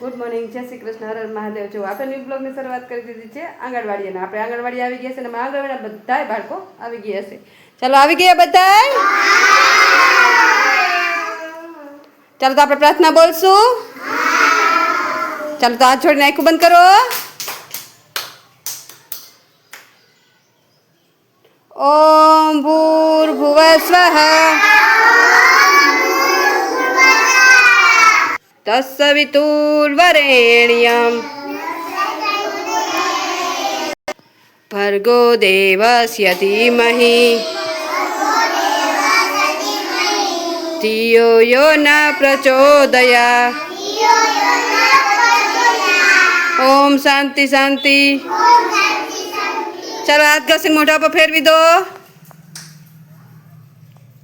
Good morning જય શ્રી કૃષ્ણ. હર મહાદેવ. જો આપણે ન્યૂ બ્લોગની શરૂઆત કરી દીધી છે આંગણવાડીને આપણે આંગણવાડી આવી ગયા છે અને આંગણવાડીના બધા બાળકો આવી ગયા છે. ચાલો આવી ગયા બધાય? ચાલો તો આપણે પ્રાર્થના બોલશું. ચાલો તો હાથ જોડીને આખું બંધ કરો. ઓમ ભૂર્ભુવ સ્વઃ તત્સવિતુર્વરેણ્યમ ભર્ગો દેવસ્ય ધીમહિ ધિયો યો ન પ્રચોદયા ઓમ શાંતિ શાંતિ ચાલો હાથ ઘસીને મોઢા પર ફેરવી દો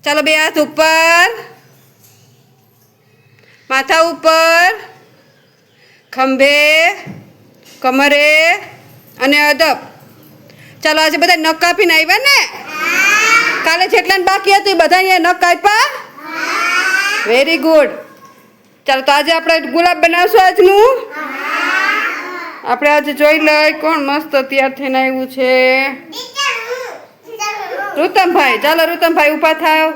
ચાલો બે હાથ ઉપર માથા ઉપર ખંભે કમરે અને અદબ. ચાલો આજે બધા નખ કાપીને આવ્યા ને? કાલે જેટલા બાકી હતું એ બધા અહીંયા નખ કાપ્યા? વેરી ગુડ ચાલો તો આજે આપણે ગુલાબ બનાવશું આજનું. આપણે આજે જોઈ લઈ કોણ મસ્ત તૈયાર થઈને આવ્યું છે. રૂતમભાઈ ચાલો રૂતમભાઈ ઊભા થાવ.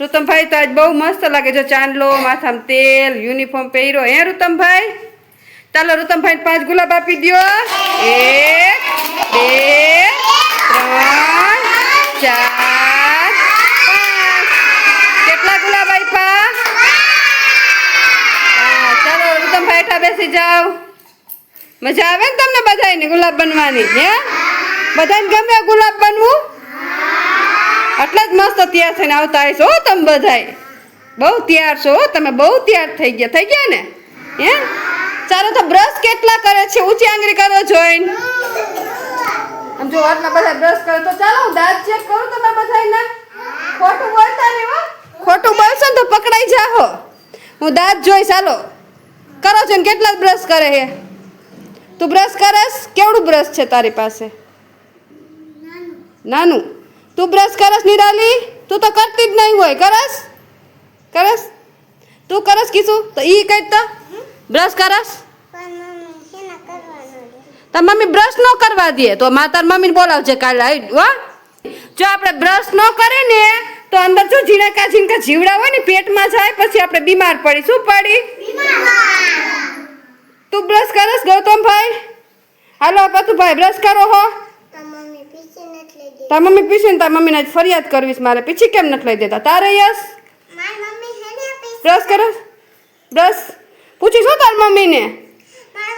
રુતમભાઈ, તો આજ બહુ મસ્ત લાગે છે ચાંદલો, માથામાં તેલ યુનિફોર્મ પહેર્યો. હે રુતમભાઈ? ચાલો રૂતમભાઈ પાંચ ગુલાબ આપી દ્યો. એક, બે, ત્રણ, ચાર, પાંચ. કેટલા ગુલાબ આપ્યા ચાલો રુતમભાઈ હેઠા બેસી જાઓ. મજા આવે ને તમને બધાને ગુલાબ બનવાની, હે? બધાને ગમે ગુલાબ બનવું? આટલા જ મસ્ત તૈયાર થઈને આવતા હશો હો તમે બધાય. બહુ તૈયાર છો તમે બહુ તૈયાર થઈ ગયા. થઈ ગયા ને? હે? ચાલો તો બ્રશ કેટલા કરે છે? ઊંચી આંગળી કરો જોઈન. આમ જો આટલા બધા બ્રશ કરે તો ચાલો હું દાંત ચેક કરું તમે બધાયના. ખોટું બોલતા નહીં હો. ખોટું બોલશો ને તો પકડાઈ જાહો. હું દાંત જોઈ ચાલો કરો છો ને કેટલા બ્રશ કરે હે તું બ્રશ કરસ? કેવડું બ્રશ છે તારી પાસે? નાનું? તું બ્રશ કરસ નિરાલી તું તો કરતી જ નહીં હોય. કરસ? કરસ? તું કરસ કીશું તો ઈ કઈ તો? બ્રશ કરસ? તાર મમ્મી બ્રશ ન કરવા દે. તો મા તાર મમ્મીને બોલાવજે કાલે હો? જો આપણે બ્રશ ન કરે ને તો અંદર જો ઝીણકા ઝીણકા જીવડા હોય ને પેટમાં જાય પછી આપણે બીમાર પડી. શું પડી? તું બ્રશ કરસ ગૌતમભાઈ? હાલો પતુભાઈ બ્રશ કરો હો. તાર મમ્મી પીછી ને તાર મમ્મીને આજ ફરિયાદ કરવીશ મારે. પીછી કેમ નથી લઈ દેતા? તારે યસ? બ્રશ કરો. બ્રશ. પૂછીશ હું તાર મમ્મીને?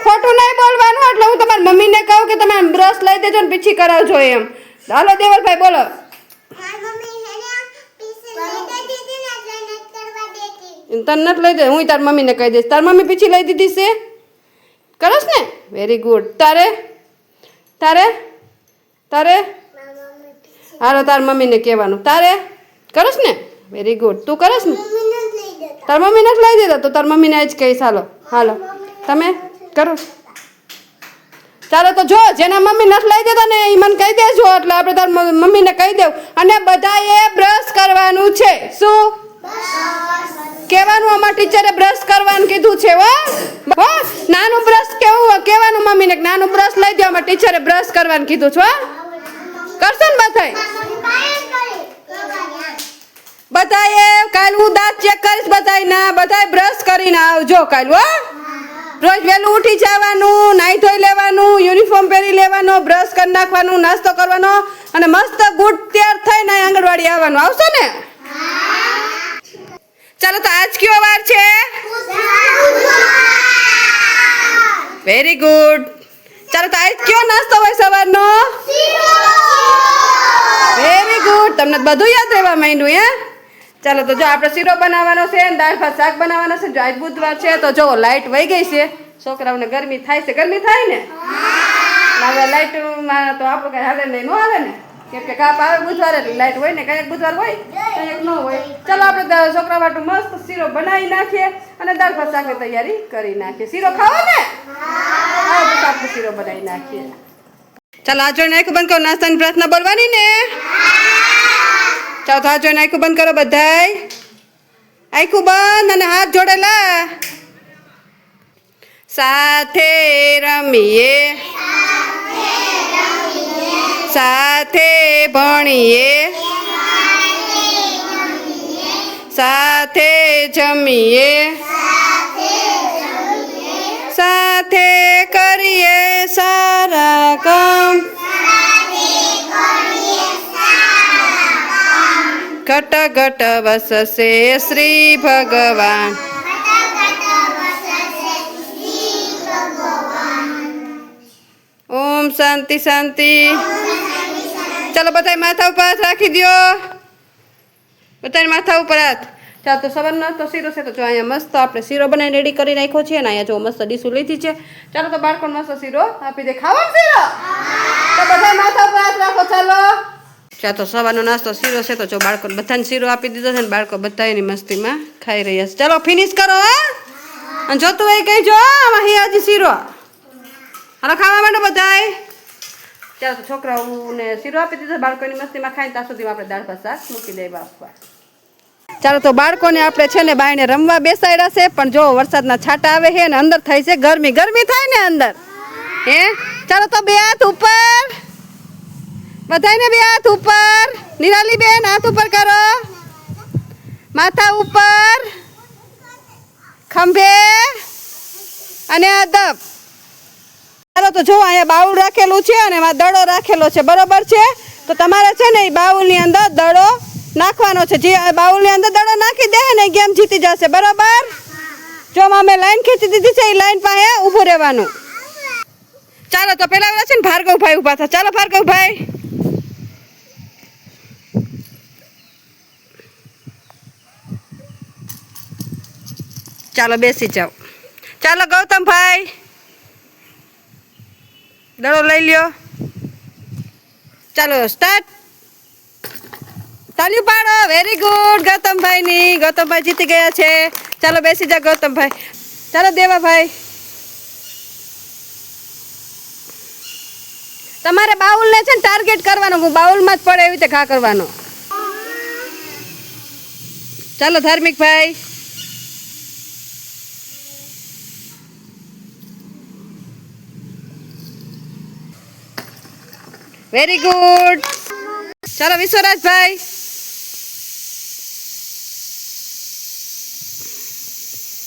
ખોટું નહીં બોલવાનું એટલે હું તમારી મમ્મીને કહું કે તમે બ્રશ લઈ દેજો ને પીછી કરાવજો એમ. હાલો દેવલભાઈ બોલો. તને નથી લઈ દે હું તાર મમ્મીને કહી દઈશ. તાર મમ્મી પીછી લઈ દીધી છે? કરસ ને? વેરી ગુડ તારે? તારે? તારે? હાલો તાર મમ્મીને કહેવાનું. તારે? કરસ ને? વેરી ગુડ તું કરસ ને? તાર મમ્મી નથી લઈ દેતા, તો તાર મમ્મીને જ કહીશ, હાલો. હાલો. તમે? કરો. ચાલો, તો જો, જેના મમ્મી નથી લઈ દેતા ને એ મને કહી દેજો, એટલે આપણે તાર મમ્મીને કહી દેવું અને બધાએ બ્રશ કરવાનું છે. શું? કહેવાનું અમારા ટીચરે બ્રશ કરવાનું કીધું છે, હો. નાનું બ્રશ કેવું કહેવાનું મમ્મીને નાનું બ્રશ લઈ દો અમારા ટીચરે બ્રશ કરવાનું કીધું છે, હો. કરશો ને બધાય? બધાએ કાલ હું દાંત ચેક કરીશ બધાય ના બધાય બ્રશ કરીને આવજો કાલ, હો. રોજ વહેલું ઉઠી જવાનું નાહી ધોઈ લેવાનું યુનિફોર્મ પહેરી લેવાનો બ્રશ કરી નાખવાનું, નાસ્તો કરવાનો અને મસ્ત ગુડ તૈયાર થઈને આંગણવાડી આવવાનું. આવશો ને? ચાલો તો આજ કયો વાર છે? વેરી ગુડ ચાલો તો આજ કયો નાસ્તો હોય સવારનો? વેરી ગુડ તમને બધું યાદ રહેવા માંડ્યું હે? ચાલો તો જો આપણે શીરો બનાવવાનો છે દાળ ભાત શાક બનાવવાનો છે જો આજ બુધવાર છે તો જો લાઈટ વહી ગઈ છે. છોકરાઓને ગરમી થાય છે. ગરમી થાય ને? હવે લાઇટમાં તો આપણે કઈ હાલે નહીં. ન હાલે ને? કેમ કે કાપ આવે બુધવારે એટલે લાઈટ હોય ને કંઈક બુધવાર હોય કંઈક ન હોય. ચાલો આપણે છોકરા માટે મસ્ત શીરો બનાવી નાખીએ અને દાળ ભાત શાકની તૈયારી કરી નાખીએ. શીરો ખાવો ને? હા. આપણે શીરો બનાવી નાખીએ. ચાલો, આ જોઈને બંધ કરો, નાસ્તાની પ્રાર્થના બોલવાની ને? ચાલો, તો હાથ જોઈને બંધ કરો બધાય. આખું બંધ અને હાથ જોડેલા. સાથે રમીએ. સાથે ભણીએ. સાથે જમીએ. સાથે કરીએ. સારા કામ ઘટ ઘટ વસશે શ્રી ભગવાન ઓમ શાંતિ શાંતિ ચાલો બધા માથા ઉપર હાથ રાખી દો બધાને માથા ઉપર હાથ ચાલો તો સવારનો તો શીરો છે તો જો અહીંયા મસ્ત આપણે શીરો બનાવીને રેડી કરી નાખ્યો છે અને અહીંયા જો મસ્ત ડીશું લીધી છે. ચાલો તો બાળકોને મસ્ત શીરો આપી દે. ખાવાનો શીરો? તો બધા માથા પર હાથ રાખો, ચાલો. ચાલો તો સવારનો નાસ્તો શીરો છે તો જો બાળકોને બધાને શીરો આપી દીધો છે ને બાળકો બધા એની મસ્તીમાં ખાઈ રહ્યા છે. ચાલો ફિનિશ કરો અને જોતું હોય કહેજો આમાં અહીં હજી શીરો. હાલો, ખાવા માંડો બધાય. ચાલો છોકરાઓને શીરો આપી દીધો બાળકોની મસ્તીમાં ખાઈને ત્યાં સુધીમાં આપણે દાળ ભાત શાક મૂકી દઈએ બાપા. ચાલો તો બાળકોને આપણે છે ને બાયણે રમવા બેસાડ્યા છે, પણ જો વરસાદના છાંટા આવે છે ને અંદર થાય છે ગરમી ગરમી થાય ને અંદર. હે? ચાલો તો બે હાથ ઉપર. બધાને બે હાથ ઉપર. નિરાલી બેન હાથ ઉપર કરો. માથા ઉપર. ખંભે. અને અદબ. ચાલો તો જો અહીંયા બાઉલ રાખેલું છે અને એમાં દડો રાખેલો છે, બરોબર છે? તો તમારે છે ને એ બાઉલની અંદર દડો નાખવાનો છે. જે બાઉલની અંદર દડો નાખી દે ને ગેમ જીતી જશે. બરોબર? જો અમે લાઈન ખેંચી દીધી છે, એ લાઈન પાસે ઊભું રહેવાનું. ચાલો તો પેલા પેલા છે ને ભાર્ગવભાઈ ઊભા થા. ચાલો ભાર્ગવભાઈ. ચાલો બેસી જાઓ. ચાલો ગૌતમભાઈ. દડો લઈ લ્યો. ચાલો સ્ટાર્ટ તાલ્યું પાડો. વેરી ગુડ ગૌતમભાઈની. ગૌતમભાઈ જીતી ગયા છે. ચાલો બેસી જા ગૌતમભાઈ. ચાલો દેવાભાઈ. તમારે બાઉલને છે ને ટાર્ગેટ કરવાનો. હું બાઉલમાં જ પડે એવી રીતે ઘા કરવાનો. ચાલો ધાર્મિકભાઈ. વેરી ગુડ ચાલો વિશ્વરાજભાઈ.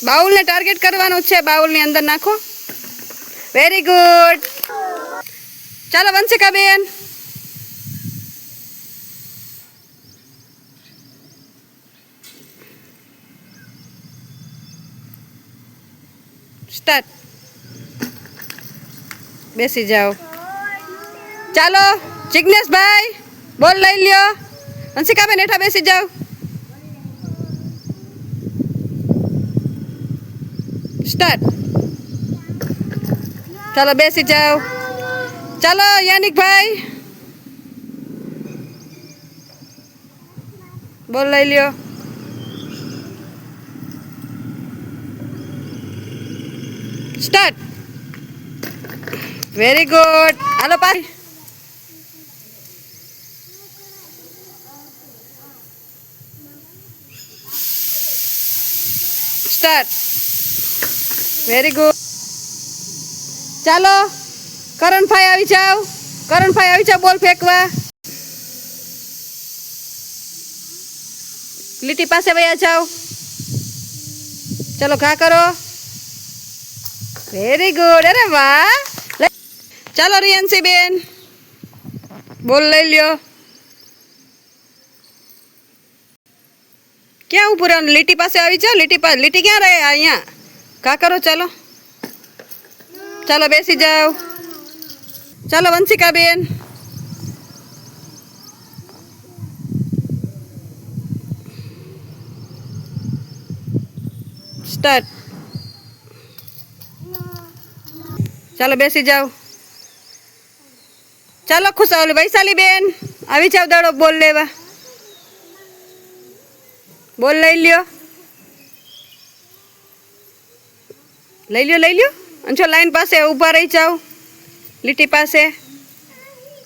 બાઉલને ટાર્ગેટ કરવાનું છે. બાઉલની અંદર નાખો. વેરી ગુડ ચાલો, વંશિકાબેન. સ્ટાર્ટ બેસી જાઓ. ચાલો જિજ્ઞેશભાઈ બોલ લઈ લ્યો. હંસિકાબેન હેઠા બેસી જાઓ. સ્ટાર્ટ ચાલો બેસી જાઓ ચાલો યાનિકભાઈ બોલ લઈ લ્યો સ્ટાર્ટ વેરી ગુડ હાલો પાઈ સ્ટાર્ટ વેરી ગુડ ચાલો કરણભાઈ આવી જાઓ. કરણભાઈ આવી જાઓ, બોલ ફેંકવા. લીટી પાસે વયા જાઓ. ચલો, ઘા કરો. વેરી ગુડ અરે વાહ. ચાલો, રિયન્સી બેન. બોલ, લઈ લ્યો. ક્યાં ઊભું રહેવાનું લીટી પાસે આવી જાઓ. લીટી પાસે લીટી ક્યાં રહે? અહીંયા. ઘા કરો? ચાલો. ચાલો, બેસી જાઓ. ચાલો વંશિકા બેન સ્ટાર્ટ. ચાલો, બેસી જાઓ. ચાલો, ખુશાલી વૈશાલી બેન આવી જાવ દડો બોલ લેવા. બોલ લઈ લ્યો. લઈ લ્યો લઈ લ્યો. અને છો લાઈન પાસે ઊભા રહી જાઓ. લીટી પાસે.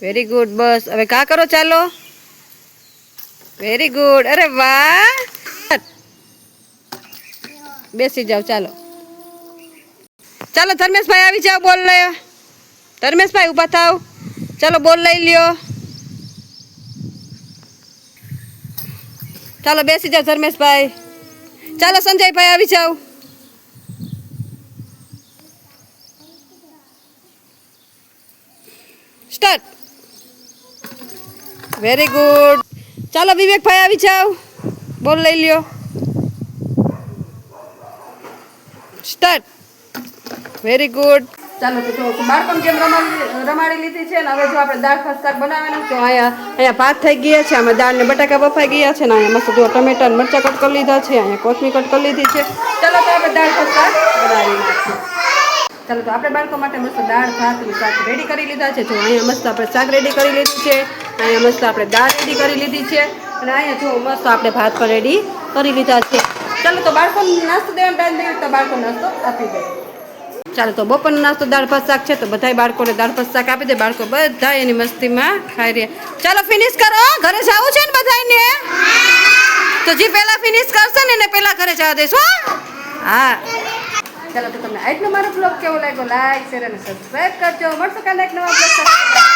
વેરી ગુડ બસ. હવે કા કરો ચાલો? વેરી ગુડ અરે વાહ! બેસી જાઓ, ચાલો. ચાલો, ધર્મેશભાઈ આવી જાઓ બોલ લે ધર્મેશભાઈ ઊભા થાવ. ચાલો, બોલ લઈ લ્યો. ચાલો, બેસી જાઓ ધર્મેશભાઈ. ચાલો, સંજયભાઈ આવી જાઓ. સ્ટાર્ટ. વેરી ગુડ ચાલો વિવેકભાઈ આવી જાઓ. બોલ લઈ લ્યો. સ્ટાર્ટ વેરી ગુડ ચાલો જો કેમ રમાડી લીધી છે ને, હવે જો આપણે દાળ, ભાત, શાક બનાવવાનું તો અહીંયા અહીંયા ભાત થઈ ગયા છે, આમાં દાળ ને બટાકા બફાઈ ગયા છે ને, અહીંયા મસ્ત જો ટમેટા મરચાં કટ કરી લીધા છે, અહીંયા કોથમી કટ કરી લીધી છે. ચાલો, તો આપણે દાળ, ભાત, શાક ચાલો તો આપણે બાળકો માટે મસ્ત દાળ, ભાત અને શાક રેડી કરી લીધા છે. જો અહીંયા મસ્ત આપણે શાક રેડી કરી લીધું છે. અહીંયા મસ્ત આપણે દાળ રેડી કરી લીધી છે. અને અહીંયા જો મસ્ત આપણે ભાત પણ રેડી કરી લીધા છે. ચાલો તો બાળકોને નાસ્તો દેવાનો ટાઈમ થઈ તો બાળકો નાસ્તો આપી દે. ચાલો તો બપોરનો નાસ્તો, દાળ, ભાત, શાક છે, તો બધાય બાળકોને દાળ, ભાત, શાક આપી દે. બાળકો બધા એની મસ્તીમાં ખાઈ રહ્યા. ચાલો ફિનિશ કરો. ઘરે જવું છે ને બધાને તો જે પહેલા ફિનિશ કરશે ને એને પહેલા ઘરે જવા દઈશું હો? ચાલો તો તમને આજનો મારો બ્લોગ કેવો લાગ્યો લાઈક શેર અને સબસ્ક્રાઈબ કરજો. મળશું કાલે એક નવા બ્લોગ